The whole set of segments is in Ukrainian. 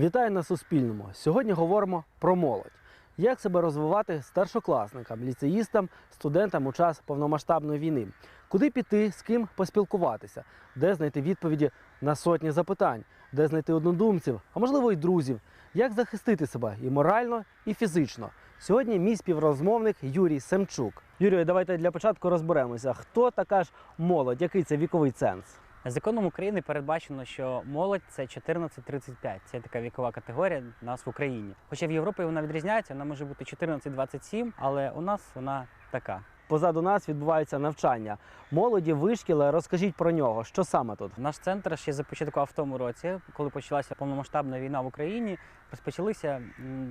Вітаю на Суспільному. Сьогодні говоримо про молодь. Як себе розвивати старшокласникам, ліцеїстам, студентам у час повномасштабної війни? Куди піти, з ким поспілкуватися, де знайти відповіді на сотні запитань, де знайти однодумців, а можливо й друзів, як захистити себе і морально, і фізично. Сьогодні мій співрозмовник Юрій Семчук. Юрію, давайте для початку розберемося, хто така ж молодь, який це віковий ценз. Законом України передбачено, що молодь це 14-35. Це така вікова категорія у нас в Україні. Хоча в Європі вона відрізняється, вона може бути 14-27, але у нас вона така. Позаду нас відбувається навчання. Молоді вишкіли, розкажіть про нього. Що саме тут? Наш центр ще започаткував в тому році, коли почалася повномасштабна війна в Україні. Розпочалися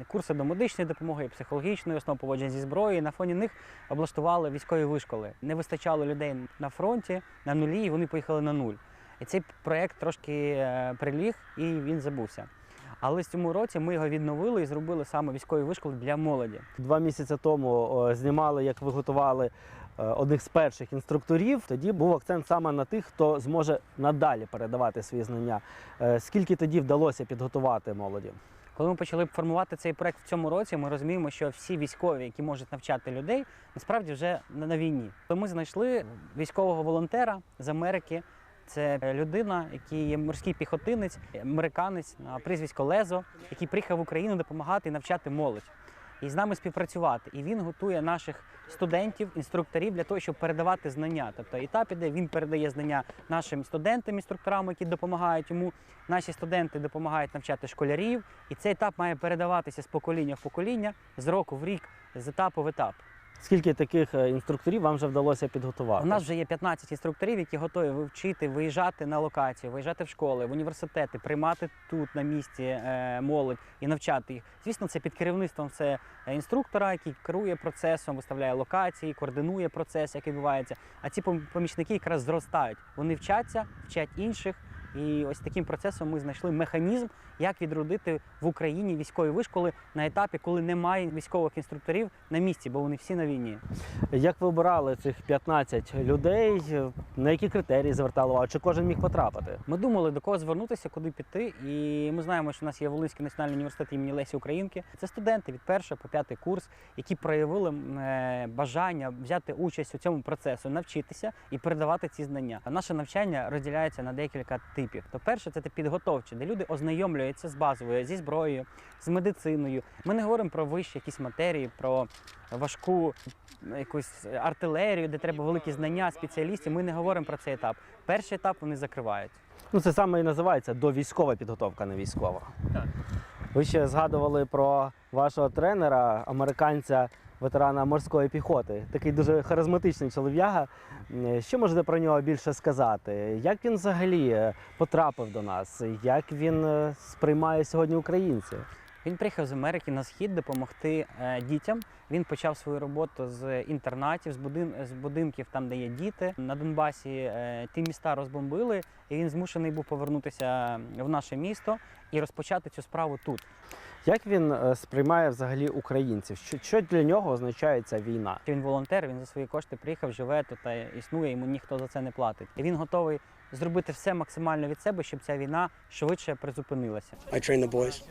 курси до медичної допомоги, психологічної основ поводження зі зброєю. На фоні них облаштували військові вишколи. Не вистачало людей на фронті на нулі, і вони поїхали на нуль. І цей проект трошки е, приліг і він забувся. Але в цьому році ми його відновили і зробили саме військові вишколи для молоді. Два місяці тому знімали, як ви готували е, одних з перших інструкторів. Тоді був акцент саме на тих, хто зможе надалі передавати свої знання. Е, Скільки тоді вдалося підготувати молоді? Коли ми почали формувати цей проект в цьому році, ми розуміємо, що всі військові, які можуть навчати людей, насправді вже на на війні. То ми знайшли військового волонтера з Америки. Це людина, який є морський піхотинець, американець на прізвисько Лезо, який приїхав в Україну допомагати і навчати молодь. І з нами співпрацювати. І він готує наших студентів, інструкторів для того, щоб передавати знання. Тобто етап іде, він передає знання нашим студентам, інструкторам, які допомагають йому. Наші студенти допомагають навчати школярів, і цей етап має передаватися з покоління в покоління, з року в рік, з етапу в етап. Скільки таких е, інструкторів вам вже вдалося підготувати? У нас вже є 15 інструкторів, які готові вивчити, виїжджати на локацію, виїжджати в школи, в університети, приймати тут на місці е, молодь і навчати їх. Звісно, це під керівництвом все е, інструктора, який керує процесом, виставляє локації, координує процес, як відбувається. А ці помічники якраз зростають. Вони вчаться, вчать інших. І ось таким процесом ми знайшли механізм, як відродити в Україні військові вишколи на етапі, коли немає військових інструкторів на місці, бо вони всі на війні. Як ви обирали цих 15 людей? На які критерії звертали увагу? Чи кожен міг потрапити? Ми думали, до кого звернутися, куди піти. І ми знаємо, що у нас є Волинський національний університет імені Лесі Українки. Це студенти від першого по п'ятий курс, які проявили е, бажання взяти участь у цьому процесу, навчитися і передавати ці знання. Наше навчання розділяється на декілька типів. То перше, це підготовче, де люди ознайомлюються з базовою, зі зброєю, з медициною. Ми не говоримо про вищі якісь матерії, про важку якусь артилерію, де треба великі знання спеціалістів. Ми не говоримо про цей етап. Перший етап вони закривають. Ну, це саме і називається довійськова підготовка, не військова. Так. Ви ще згадували про вашого тренера, американця, ветерана морської піхоти. Такий дуже харизматичний чолов'яга. Що можете про нього більше сказати? Як він взагалі е, потрапив до нас? Як він е, сприймає сьогодні українців? Він приїхав з Америки на схід допомогти е, дітям. Він почав свою роботу з інтернатів, з, будин, з будинків, там, де є діти. На Донбасі е, ті міста розбомбили, і він змушений був повернутися в наше місто і розпочати цю справу тут. Як він е, сприймає взагалі українців? Що, що для нього означає ця війна? Він волонтер, він за свої кошти приїхав, живе тут та існує, йому ніхто за це не платить. І він готовий зробити все максимально від себе, щоб ця війна швидше призупинилася. I train the boys.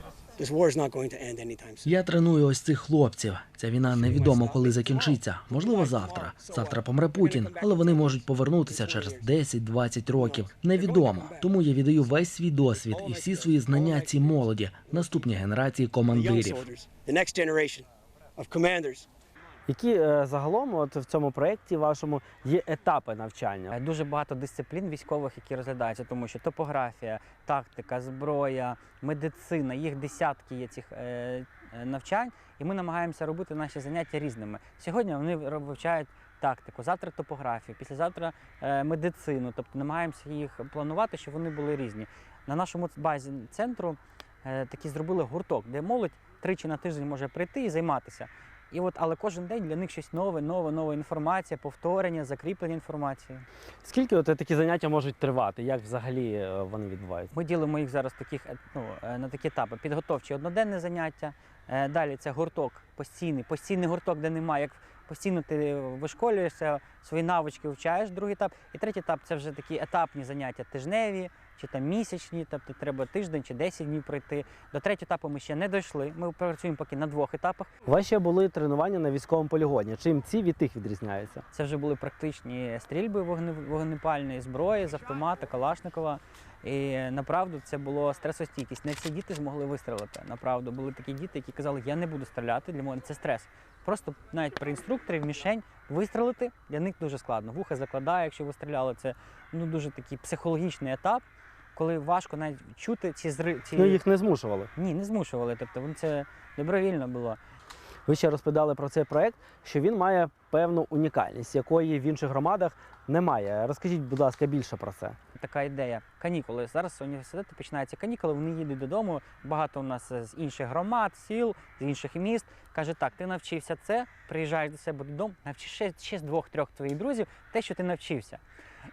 Я треную ось цих хлопців. Ця війна невідомо коли закінчиться. Можливо, завтра. Завтра помре Путін, але вони можуть повернутися через 10-20 років. Невідомо. Тому я віддаю весь свій досвід і всі свої знання цій молоді, наступній генерації командирів. Які е, загалом от в цьому проєкті вашому є етапи навчання? Е, Дуже багато дисциплін військових, які розглядаються, тому що топографія, тактика, зброя, медицина, їх десятки є цих е, навчань, і ми намагаємося робити наші заняття різними. Сьогодні вони вивчають тактику, завтра топографію, післязавтра медицину. Тобто намагаємося їх планувати, щоб вони були різні. На нашому базі центру такі зробили гурток, де молодь тричі на тиждень може прийти і займатися. І от, але кожен день для них щось нове, нове, нова інформація, повторення, закріплення інформації. Скільки от такі заняття можуть тривати? Як взагалі е, вони відбуваються? Ми ділимо їх зараз таких, е, ну, е, на такі етапи. Підготовчі одноденне заняття. Далі це гурток постійний, постійний гурток, де немає. Як постійно ти вишколюєшся, свої навички вивчаєш, другий етап. І третій етап це вже такі етапні заняття тижневі, чи там місячні, тобто треба тиждень чи 10 днів пройти. До третього етапу ми ще не дійшли. Ми працюємо поки на двох етапах. У вас ще були тренування на військовому полігоні. Чим ці від тих відрізняються? Це вже були практичні стрільби вогне- вогнепальної зброї з автомата, Калашникова. І направду це було стресостійкість. Не всі діти змогли вистрелити. Направду були такі діти, які казали, я не буду стріляти, для мене це стрес. Просто навіть при інструкторі в мішень вистрелити для них дуже складно. Вуха закладає, якщо ви стріляли. Це ну дуже такий психологічний етап, коли важко навіть чути ці зри. Ці... Ну їх не змушували. Ні, не змушували. Тобто вони це добровільно було. Ви ще розповідали про цей проект, що він має певну унікальність, якої в інших громадах немає. Розкажіть, будь ласка, більше про це. така ідея. Канікули. Зараз університети починаються канікули, вони їдуть додому. Багато у нас з інших громад, сіл, з інших міст. Каже, так, ти навчився це, приїжджаєш до себе додому, навчи ще, ще з двох-трьох твоїх друзів те, що ти навчився.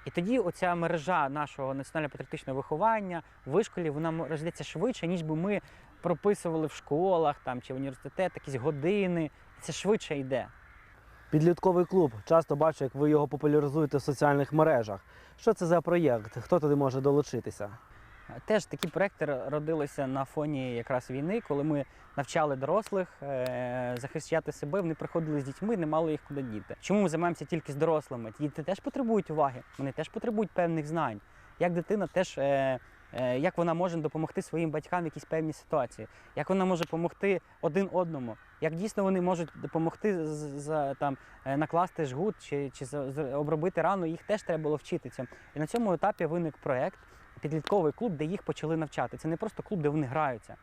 І тоді оця мережа нашого національно-патріотичного виховання в вишколі вона роздається швидше, ніж би ми прописували в школах там, чи в університетах якісь години. Це швидше йде. Підлітковий клуб. Часто бачу, як ви його популяризуєте в соціальних мережах. Що це за проєкт? Хто туди може долучитися? Теж такі проекти родилися на фоні якраз війни, коли ми навчали дорослих е, захищати себе. Вони приходили з дітьми, не мали їх куди діти. Чому ми займаємося тільки з дорослими? Діти теж потребують уваги, вони теж потребують певних знань. Як дитина теж. Е, е, як вона може допомогти своїм батькам в якійсь певній ситуації, як вона може допомогти один одному, як дійсно вони можуть допомогти з- з- там, накласти жгут чи, чи обробити рану, їх теж треба було вчити цьому. І на цьому етапі виник проект підлітковий клуб, де їх почали навчати. Це не просто клуб, де вони граються.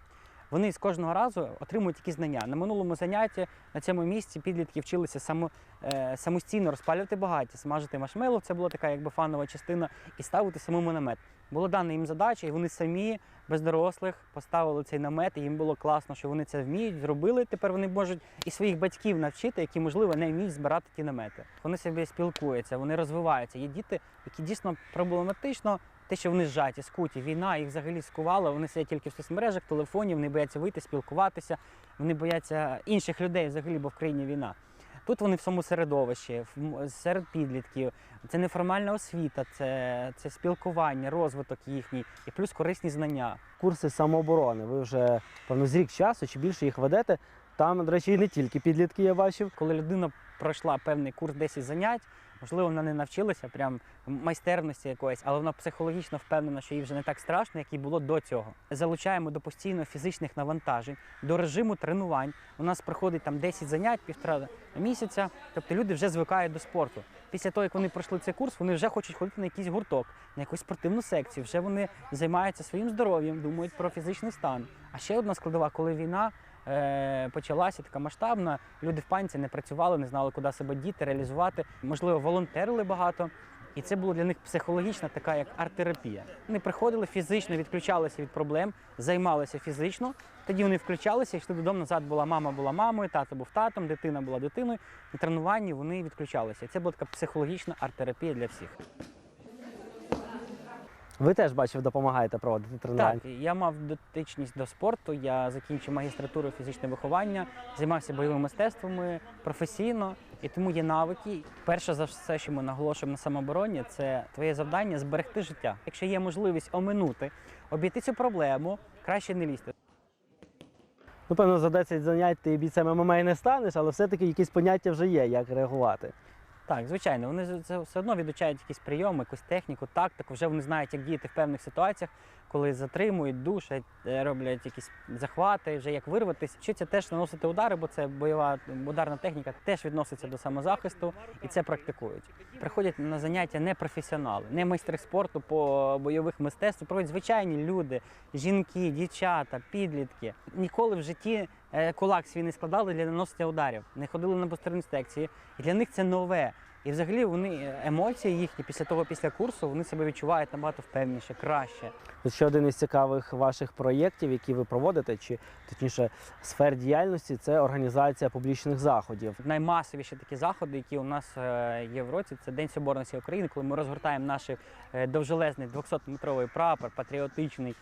Вони з кожного разу отримують якісь знання. На минулому занятті на цьому місці підлітки вчилися само, е, самостійно розпалювати багаття, смажити машмело, це була така якби фанова частина, і ставити самому намет. Було дана їм задача, і вони самі без дорослих поставили цей намет, і їм було класно, що вони це вміють, зробили. Тепер вони можуть і своїх батьків навчити, які, можливо, не вміють збирати ті намети. Вони собі спілкуються, вони розвиваються. Є діти, які дійсно проблематично. Те, що вони зжаті, скуті, війна їх взагалі скувала, вони сидять тільки в соцмережах, телефоні, вони бояться вийти, спілкуватися, вони бояться інших людей взагалі, бо в країні війна. Тут вони в самому середовищі, серед підлітків. Це неформальна освіта, це, це спілкування, розвиток їхній і плюс корисні знання. Курси самооборони. Ви вже певно з рік часу чи більше їх ведете. Там, до речі, і не тільки підлітки я бачив. Коли людина пройшла певний курс 10 занять, можливо, вона не навчилася прям майстерності якоїсь, але вона психологічно впевнена, що їй вже не так страшно, як і було до цього. Залучаємо до постійно фізичних навантажень, до режиму тренувань. У нас проходить там 10 занять, півтора місяця. Тобто люди вже звикають до спорту. Після того, як вони пройшли цей курс, вони вже хочуть ходити на якийсь гурток, на якусь спортивну секцію. Вже вони займаються своїм здоров'ям, думають про фізичний стан. А ще одна складова, коли війна почалася така масштабна, люди в паніці не працювали, не знали, куди себе діти, реалізувати. Можливо, волонтерили багато. І це було для них психологічна така як арт-терапія. Вони приходили фізично, відключалися від проблем, займалися фізично. Тоді вони включалися, йшли додому. Назад була мама, була мамою, тато був татом, дитина була дитиною. На тренуванні вони відключалися. Це була така психологічна арт-терапія для всіх. Ви теж бачив, допомагаєте проводити тренування. Так, я мав дотичність до спорту. Я закінчив магістратуру фізичне виховання, займався бойовими мистецтвами професійно, і тому є навики. Перше за все, що ми наголошуємо на самообороні, це твоє завдання зберегти життя. Якщо є можливість оминути, обійти цю проблему, краще не лізти. Ну, певно, за 10 занять ти бійцем ММА не станеш, але все-таки якісь поняття вже є, як реагувати. Так, звичайно, вони це все одно відучають якісь прийоми, якусь техніку, тактику. Вже вони знають, як діяти в певних ситуаціях, коли затримують, душать, е, роблять якісь захвати, вже як вирватися. Вчиться теж наносити удари, бо це бойова ударна техніка теж відноситься до самозахисту і це практикують. Приходять на заняття не професіонали, не майстри спорту по бойових мистецтв, приходять звичайні люди, жінки, дівчата, підлітки. Ніколи в житті кулак свій не складали для наносення ударів, не ходили на постеринспекції. І для них це нове. І взагалі вони е, емоції їхні після того, після курсу, вони себе відчувають набагато впевніше, краще. Ще один із цікавих ваших проєктів, які ви проводите, чи точніше сфер діяльності, це організація публічних заходів. Наймасовіші такі заходи, які у нас е, є в році, це День Соборності України, коли ми розгортаємо наш е, довжелезний 200-метровий прапор, патріотичний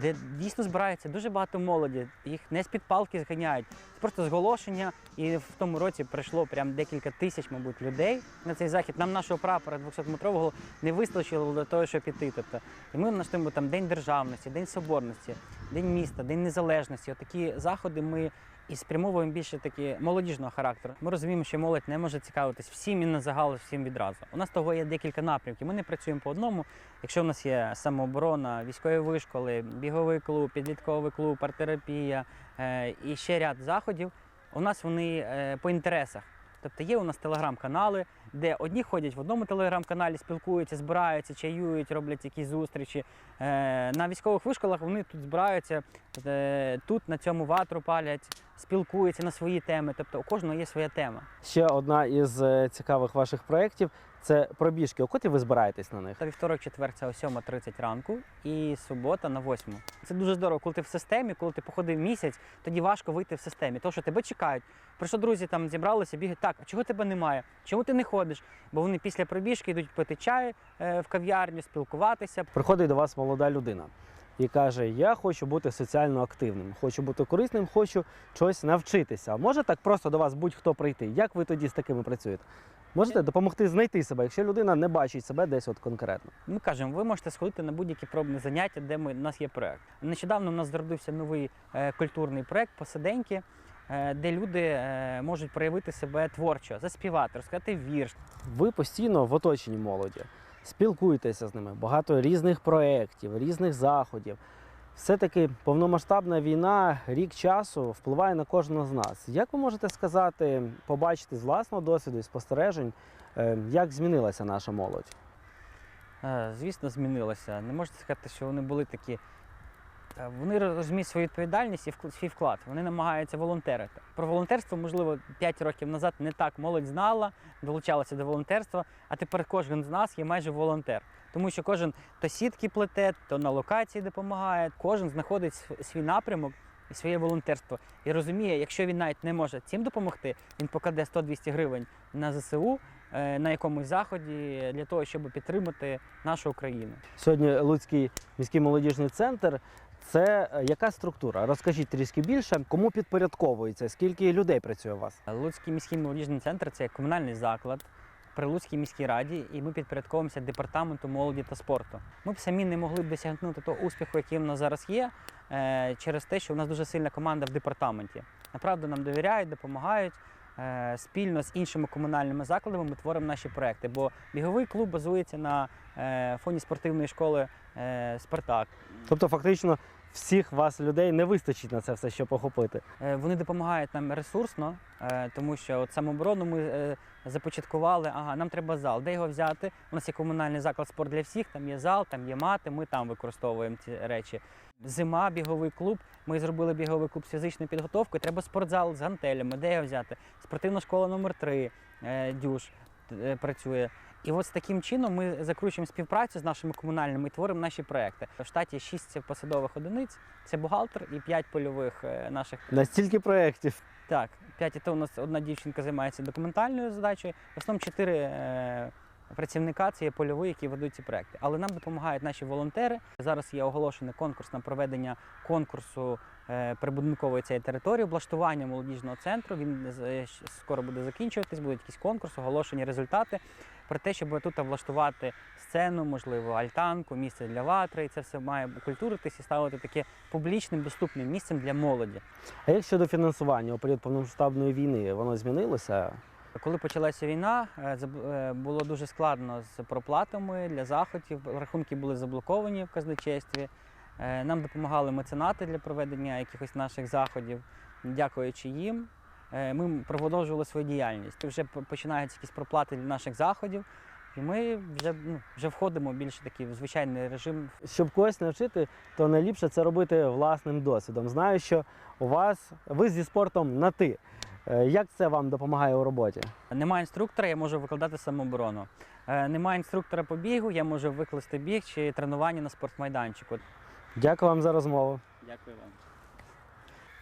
де дійсно збирається дуже багато молоді. Їх не з-під палки зганяють, просто зголошення. І в тому році прийшло прям декілька тисяч, мабуть, людей на цей захід. Нам нашого прапора 200-метрового не вистачило для того, щоб піти. Тобто, і ми наштимо там День державності, День соборності, День міста, День незалежності. Отакі заходи ми і спрямовуємо більше такі молодіжного характеру. Ми розуміємо, що молодь не може цікавитись всім і на загал всім відразу. У нас того є декілька напрямків. Ми не працюємо по одному. Якщо в нас є самооборона, військові вишколи, біговий клуб, підлітковий клуб, арт-терапія е, і ще ряд заходів, у нас вони е, по інтересах. Тобто є у нас телеграм-канали, де одні ходять в одному телеграм-каналі, спілкуються, збираються, чаюють, роблять якісь зустрічі. Е, На військових вишколах вони тут збираються, е, тут на цьому ватру палять, спілкуються на свої теми. Тобто у кожного є своя тема. Ще одна із е, цікавих ваших проєктів це пробіжки. У котрі ви збираєтесь на них? Вівторок, четвер це о 7.30 ранку і субота на 8. Це дуже здорово, коли ти в системі, коли ти походив місяць, тоді важко вийти в системі. Тому що тебе чекають. Прийшли друзі там зібралися, бігають. Так, а чого тебе немає? Чому ти не ходиш? Бо вони після пробіжки йдуть пити чай е, в кав'ярню, спілкуватися. Приходить до вас молода людина і каже: Я хочу бути соціально активним, хочу бути корисним, хочу щось навчитися. Може так просто до вас будь-хто прийти? Як ви тоді з такими працюєте? Можете допомогти знайти себе, якщо людина не бачить себе десь от конкретно. Ми кажемо, ви можете сходити на будь-які пробні заняття, де ми, у нас є проект. Нещодавно у нас зародився новий е, культурний проект посиденьки, е, де люди е, можуть проявити себе творчо, заспівати, розказати вірш, Ви постійно в оточенні молоді, спілкуєтеся з ними, багато різних проєктів, різних заходів. Все-таки повномасштабна війна, рік часу впливає на кожного з нас. Як ви можете сказати, побачити з власного досвіду і спостережень, е, як змінилася наша молодь? Е, Звісно, змінилася. Не можна сказати, що вони були такі. Е, Вони розуміють свою відповідальність і свій вклад. Вони намагаються волонтерити. Про волонтерство, можливо, 5 років назад не так молодь знала, долучалася до волонтерства, а тепер кожен з нас є майже волонтер. Тому що кожен то сітки плете, то на локації допомагає, кожен знаходить свій напрямок і своє волонтерство. І розуміє, якщо він навіть не може цим допомогти, він покладе 100-200 гривень на ЗСУ е, на якомусь заході для того, щоб підтримати нашу Україну. Сьогодні Луцький міський молодіжний центр. Це е, яка структура? Розкажіть трішки більше, кому підпорядковується, скільки людей працює у вас? Луцький міський молодіжний центр це комунальний заклад при Луцькій міській раді, і ми підпорядковуємося департаменту молоді та спорту. Ми б самі не могли б досягнути того успіху, який в нас зараз є, е, через те, що у нас дуже сильна команда в департаменті. Направду нам довіряють, допомагають. Е, Спільно з іншими комунальними закладами ми творимо наші проекти, бо біговий клуб базується на фоні спортивної школи Спартак. Тобто, фактично, всіх вас людей не вистачить на це все, щоб охопити. Е, Вони допомагають нам ресурсно, е, тому що от самооборону ми е, започаткували. Ага, нам треба зал. Де його взяти? У нас є комунальний заклад спорт для всіх, там є зал, там є мати, ми там використовуємо ці речі. Зима, біговий клуб. Ми зробили біговий клуб з фізичною підготовкою. Треба спортзал з гантелями. Де його взяти? Спортивна школа номер 3 дюш працює. І от з таким чином ми закручуємо співпрацю з нашими комунальними і творимо наші проекти. В штаті 6 посадових одиниць, це бухгалтер і 5 польових е, наших Настільки проєктів. так, 5 і то у нас одна дівчинка займається документальною задачею. В основному чотири е, працівника це є польові, які ведуть ці проекти. Але нам допомагають наші волонтери. Зараз є оголошений конкурс на проведення конкурсу прибудинкової цієї території, облаштування молодіжного центру. Він е, скоро буде закінчуватись, будуть якісь конкурси, оголошені результати. Про те, щоб тут влаштувати сцену, можливо, альтанку, місце для ватри, і це все має культуритись і ставити таке публічним, доступним місцем для молоді. А як щодо фінансування у період повномасштабної війни, воно змінилося? Коли почалася війна, е, е, було дуже складно з проплатами для заходів. Рахунки були заблоковані в казначействі. Е, Нам допомагали меценати для проведення якихось наших заходів. Дякуючи їм, е, ми продовжували свою діяльність. Вже починаються якісь проплати для наших заходів, і ми вже, ну, вже входимо більше такий в звичайний режим Щоб когось навчити, то найліпше це робити власним досвідом. Знаю, що у вас ви зі спортом на ти. Е, Як це вам допомагає у роботі? Немає інструктора, я можу викладати самооборону. Немає інструктора по бігу, я можу викласти біг чи тренування на спортмайданчику. Дякую вам за розмову. Дякую вам.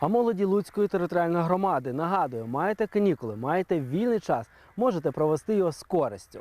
А молоді Луцької територіальної громади нагадую, маєте канікули, маєте вільний час, можете провести його з користю.